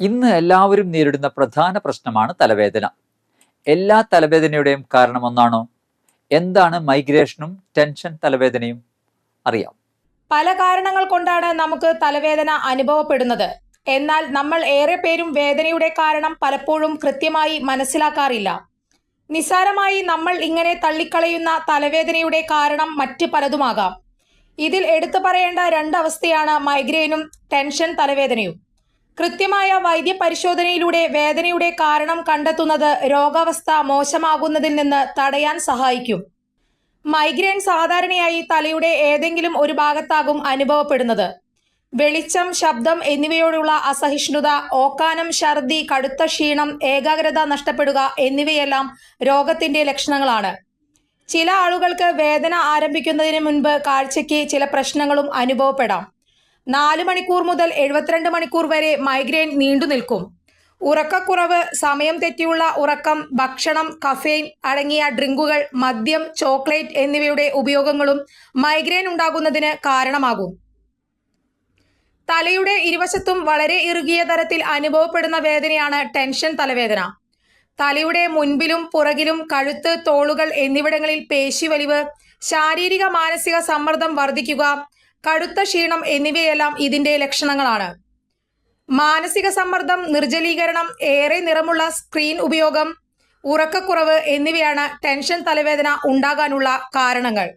ഇന്ന് എല്ലാവരും നേരിടുന്ന പ്രധാന പ്രശ്നമാണ് തലവേദന. എല്ലാ തലവേദനയുടെയും കാരണം ഒന്നാണോ? എന്താണ് മൈഗ്രേഷനും ടെൻഷൻ തലവേദനയും? അറിയാം. പല കാരണങ്ങൾ കൊണ്ടാണ് നമുക്ക് തലവേദന അനുഭവപ്പെടുന്നത്. എന്നാൽ നമ്മൾ ഏറെ പേരും വേദനയുടെ കാരണം പലപ്പോഴും കൃത്യമായി മനസ്സിലാക്കാറില്ല. നിസ്സാരമായി നമ്മൾ ഇങ്ങനെ തള്ളിക്കളയുന്ന തലവേദനയുടെ കാരണം മറ്റ് പലതുമാകാം. ഇതിൽ എടുത്തു പറയേണ്ട രണ്ടവസ്ഥയാണ് മൈഗ്രെയിനും ടെൻഷൻ തലവേദനയും. കൃത്യമായ വൈദ്യപരിശോധനയിലൂടെ വേദനയുടെ കാരണം കണ്ടെത്തുന്നത് രോഗാവസ്ഥ മോശമാകുന്നതിൽ നിന്ന് തടയാൻ സഹായിക്കും. മൈഗ്രെയിൻ സാധാരണയായി തലയുടെ ഏതെങ്കിലും ഒരു ഭാഗത്താകും അനുഭവപ്പെടുന്നത്. വെളിച്ചം ശബ്ദം എന്നിവയോടുള്ള അസഹിഷ്ണുത ഓക്കാനം ഛർദി കടുത്ത ക്ഷീണം ഏകാഗ്രത നഷ്ടപ്പെടുക എന്നിവയെല്ലാം രോഗത്തിന്റെ ലക്ഷണങ്ങളാണ്. ചില ആളുകൾക്ക് വേദന ആരംഭിക്കുന്നതിന് മുൻപ് കാഴ്ചയ്ക്ക് ചില പ്രശ്നങ്ങളും അനുഭവപ്പെടാം. നാല് മണിക്കൂർ മുതൽ എഴുപത്തിരണ്ട് മണിക്കൂർ വരെ മൈഗ്രെയിൻ നീണ്ടു നിൽക്കും. ഉറക്കക്കുറവ് സമയം തെറ്റിയുള്ള ഉറക്കം ഭക്ഷണം കഫെയിൻ അടങ്ങിയ ഡ്രിങ്കുകൾ മദ്യം ചോക്ലേറ്റ് എന്നിവയുടെ ഉപയോഗങ്ങളും മൈഗ്രെയിൻ ഉണ്ടാകുന്നതിന് കാരണമാകും. തലയുടെ ഇരുവശത്തും വളരെ ഇറുകിയ തരത്തിൽ അനുഭവപ്പെടുന്ന വേദനയാണ് ടെൻഷൻ തലവേദന. തലയുടെ മുൻപിലും പുറകിലും കഴുത്ത് തോളുകൾ എന്നിവിടങ്ങളിൽ പേശിവലിവ് ശാരീരിക മാനസിക സമ്മർദ്ദം വർദ്ധിക്കുക കടുത്ത ക്ഷീണം എന്നിവയെല്ലാം ഇതിന്റെ ലക്ഷണങ്ങളാണ്. മാനസിക സമ്മർദ്ദം നിർജലീകരണം ഏറെ നിറമുള്ള സ്ക്രീൻ ഉപയോഗം ഉറക്കക്കുറവ് എന്നിവയാണ് ടെൻഷൻ തലവേദന ഉണ്ടാകാനുള്ള കാരണങ്ങൾ.